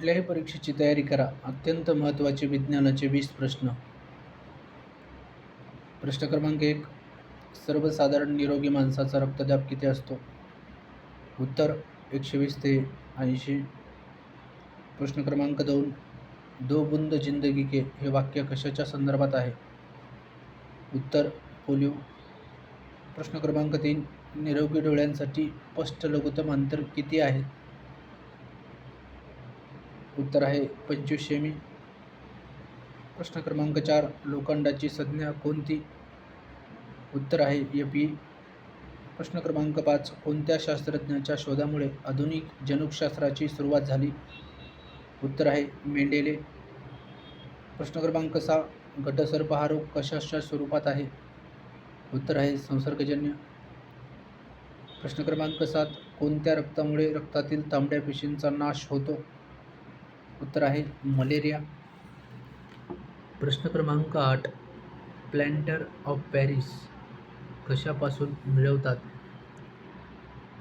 कुठल्याही परीक्षेची तयारी करा. अत्यंत महत्त्वाचे विज्ञानाचे वीस प्रश्न. प्रश्न क्रमांक एक. सर्वसाधारण निरोगी माणसाचा रक्तदाब किती असतो? उत्तर एकशे वीस ते ऐंशी. प्रश्न क्रमांक दोन. दो बुंद जिंदगी के हे वाक्य कशाच्या संदर्भात आहे? उत्तर पोलिओ. प्रश्न क्रमांक तीन. निरोगी डोळ्यांसाठी स्पष्ट लघुत्तम अंतर किती आहे? उत्तर आहे पंचवीस सेमी प्रश्न क्रमांक चार लोखंडाची संज्ञा कोणती? उत्तर आहे यपी प्रश्न क्रमांक पाच कोणत्या शास्त्रज्ञाच्या शोधामुळे आधुनिक जनुकशास्त्राची सुरुवात झाली? उत्तर आहे मेंडेले. प्रश्न क्रमांक सहा घटसर्प हा रोग कशाच्या स्वरूपात आहे? उत्तर आहे संसर्गजन्य. प्रश्न क्रमांक सात कोणत्या रक्तामुळे रक्तातील तांबड्या पेशींचा नाश होतो? उत्तर आहे मलेरिया. प्रश्न क्रमांक आठ प्लॅन्टर ऑफ पॅरिस कशापासून मिळवतात?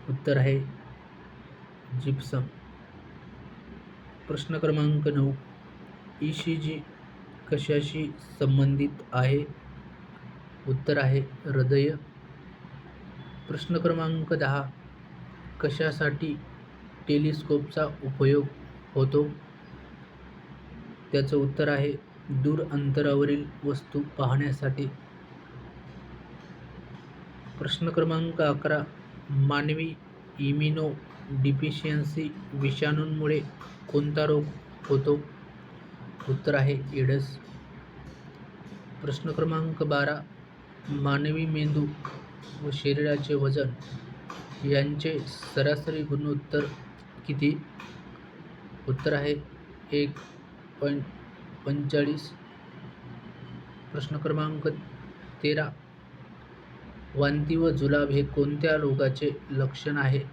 उत्तर आहे जिप्सम. प्रश्न क्रमांक नऊ ई सी जी कशाशी संबंधित आहे? उत्तर आहे हृदय. प्रश्न क्रमांक दहा कशासाठी टेलिस्कोपचा उपयोग होतो? त्याचं उत्तर आहे दूर अंतरावरील वस्तू पाहण्यासाठी. प्रश्न क्रमांक अकरा मानवी इम्युनो डिफिशियन्सी विषाणूंमुळे कोणता रोग होतो? उत्तर आहे एडस. प्रश्न क्रमांक बारा मानवी मेंदू व शरीराचे वजन यांचे सरासरी गुणोत्तर किती? उत्तर आहे एक पं पंचेचाळीस प्रश्न क्रमांक तेरा. वांती व जुलाब हे कोणत्या रोगाचे लक्षण आहे?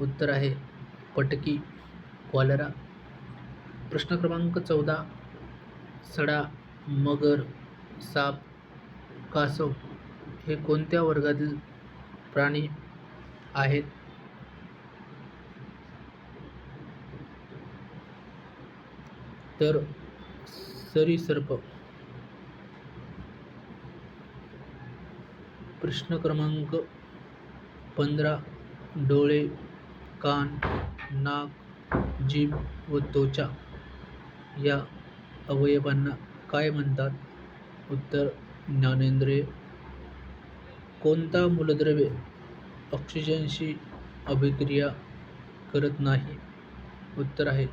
उत्तर आहे पटकी कॉलरा. प्रश्न क्रमांक चौदा सडा मगर साप कासव हे कोणत्या वर्गातील प्राणी आहेत? तर सरीसर्प. प्रश्न क्रमांक पंधरा डोळे कान नाक जीभ व त्वचा या अवयवांना काय म्हणतात? उत्तर ज्ञानेंद्रिय. कोणता मूलद्रव्य ऑक्सिजनशी अभिक्रिया करत नाही? उत्तर आहे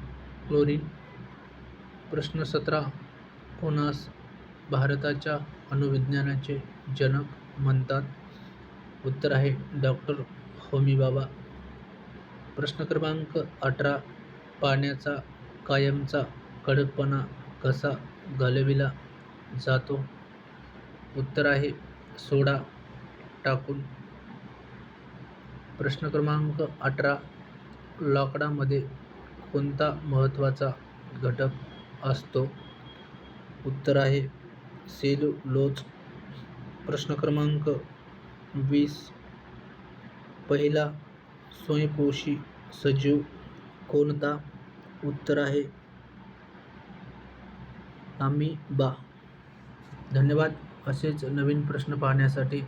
क्लोरीन. प्रश्न सतरा. कोणास भारताच्या अणुविज्ञानाचे जनक म्हणतात? उत्तर आहे डॉक्टर होमीबाबा. प्रश्न क्रमांक अठरा. पाण्याचा कायमचा कडकपणा कसा घालविला जातो? उत्तर आहे सोडा टाकून. प्रश्न क्रमांक अठरा. लाकडामध्ये कोणता महत्त्वाचा घटक असतो. उत्तर आहे सेल्युलोज प्रश्न क्रमांक वीस. पहिला स्वयंपोषी सजीव कोणता? उत्तर आहे आम्ही बा धन्यवाद. असेच नवीन प्रश्न पाहण्यासाठी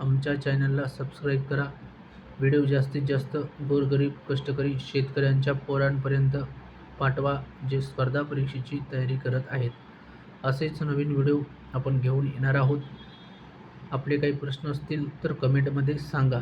आमच्या चॅनलला सबस्क्राईब करा. व्हिडिओ जास्तीत जास्त गोरगरीब कष्टकरी शेतकऱ्यांच्या पोरांपर्यंत पाठवा जे स्पर्धा परीक्षेची तयारी करत आहेत. असेच नवीन व्हिडिओ आपण घेऊन येणार आहोत. आपले काही प्रश्न असतील तर कमेंटमध्ये सांगा.